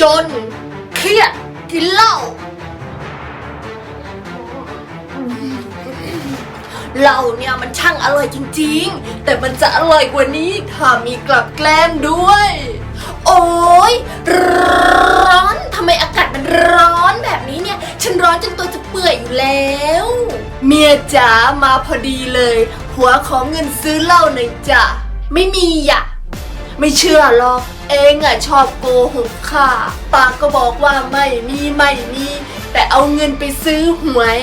จน เครียดกินเหล้าเหล้าเนี่ยมันช่างอร่อยจริงๆ แต่มันจะอร่อยกว่านี้ถ้ามีกลับแกล้มด้วย โอ้ยร้อนทำไมอากาศมันร้อนแบบนี้เนี่ย ฉันร้อนจนตัวจะเปื่อยอยู่แล้ว เมียจ๋ามาพอดีเลย หัวของเงินซื้อเหล้าหน่อยจ้ะไม่มีอะ ไม่เชื่อหรอก เองอะชอบโกหกค่ะ ปากก็บอกว่าไม่มีไม่มีแต่เอาเงินไปซื้อหวย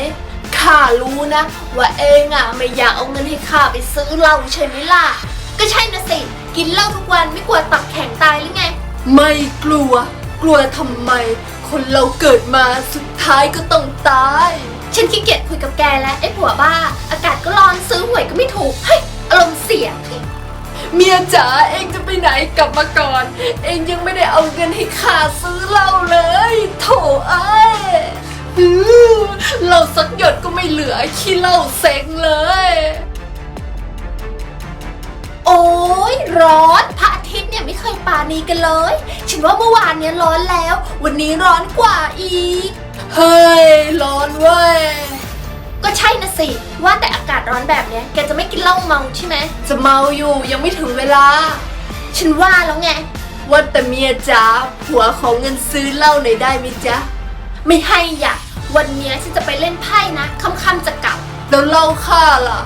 ข้ารู้นะ ว่าเองอะไม่อยากเอาเงินให้ข้าไปซื้อเหล้าใช่ไหมล่ะ ก็ใช่นะสิ กินเหล้าทุกวันไม่กลัวตับแข็งตายหรือไง ไม่กลัว กลัวทำไม คนเราเกิดมาสุดท้ายก็ต้องตาย ฉันขี้เกียจคุยกับแกแล้วไอ้ผัวบ้า อากาศก็ร้อนซื้อหวยก็ไม่ถูก เฮ้ยอารมณ์เสีย เมียจ๋าเองจะไปไหนกลับมาก่อน เองยังไม่ได้เอาเงินให้ข้าซื้อเหล้าเลย โถเอ้ยอื้อเหล้าสักหยดก็ไม่เหลือขี้เหล้าเซ็งเลย โอ้ยร้อนพระอาทิตย์เนี่ยไม่เคยปานีกันเลย ฉันว่าเมื่อวานเนี้ยร้อนแล้ว วันนี้ร้อนกว่าอีก เฮ้ย ร้อนเว้ย ก็ใช่นะสิ ว่าแต่อากาศร้อนแบบเนี้ยแกจะไม่กินเหล้าเมาใช่ไหม จะเมาอยู่ยังไม่ถึงเวลา ฉันว่าแล้วไง ว่าแต่เมียจ๋าผัวของเงินซื้อเหล้าหน่อยได้ไหมจ๊ะ ไม่ให้อย่าวันเนี้ยฉันจะไปเล่นไพ่นะค่ำๆจะกลับ แล้วเหล้าข้าล่ะ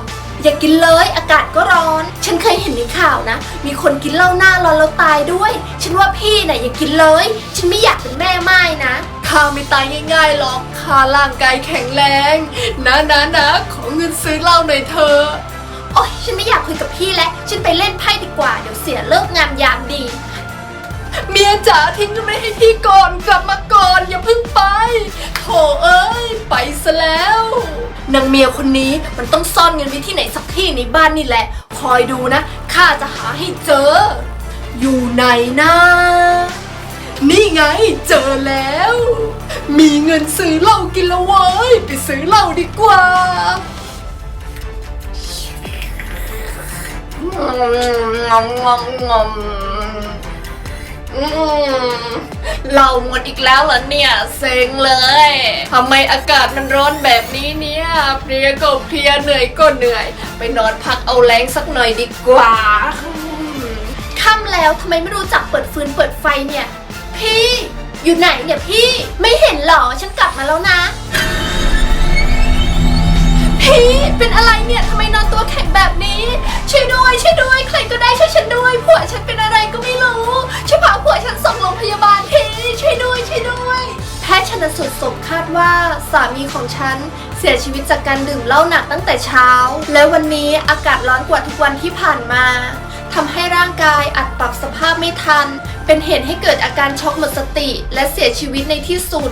อย่ากินเลยอากาศก็ร้อน ฉันเคยเห็นในข่าวนะ มีคนกินเหล้าหน้าร้อนแล้วตายด้วย ฉันว่าพี่น่ะอย่ากินเลย ฉันไม่อยากเป็นแม่ไม้นะ ข้าไม่ตายง่ายๆหรอกข้าร่างกายแข็งแรง นะนะนะขอเงินซื้อเหล้าหน่อยเธอะโอ๊ยฉันไม่อยากคุยกับพี่แล้ว ฉันไปเล่นไพ่ดีกว่า เดี๋ยวเสียเลิกงามยามดี เมียจ๋าทิ้งกันไม่ให้พี่ก่อนกลับมาก่อนอย่าเพิ่งไปโถเอ้ย ไปซะแล้วนางเมียคนนี้มันต้องซ่อนเงินไว้ที่ไหนสักที่ในบ้านนี่แหละ คอยดูนะข้าจะหาให้เจอ อยู่ไหนนะ นี่ไงเจอแล้ว มีเงินซื้อเหล้ากินแล้วเว้ยไปซื้อเหล้าดีกว่างอมงอมงอมอืมเราหมดอีกแล้วเหรอเนี่ย เซ็งเลยทำไมอากาศมันร้อนแบบนี้เนี่ยเพลียก็เพลียเหนื่อยก็เหนื่อย ไปนอนพักเอาแรงสักหน่อยดีกว่า ค่ำแล้วทำไมไม่รู้จักเปิดฟืนเปิดไฟเนี่ย พี่ อยู่ไหนเนี่ยพี่ ไม่เห็นเหรอ ฉันกลับมาแล้วนะ พี่ เป็นอะไรเนี่ยทำไมนอนตัวแข็งแบบนี้ ช่วยด้วย ช่วยด้วย ใครก็ได้ช่วยฉันด้วย ผัวฉันเป็นอะไรก็ไม่รู้ ช่วยพาผัวฉันส่งโรงพยาบาลทีช่วยด้วย ช่วยด้วย แพทย์ชนสูตรศพคาดว่าสามีของฉันเสียชีวิตจากการดื่มเหล้าหนักตั้งแต่เช้า และวันนี้อากาศร้อนกว่าทุกวันที่ผ่านมา ทำให้ร่างกายอัดปรับสภาพไม่ทัน เป็นเหตุให้เกิดอาการช็อกหมดสติ และเสียชีวิตในที่สุด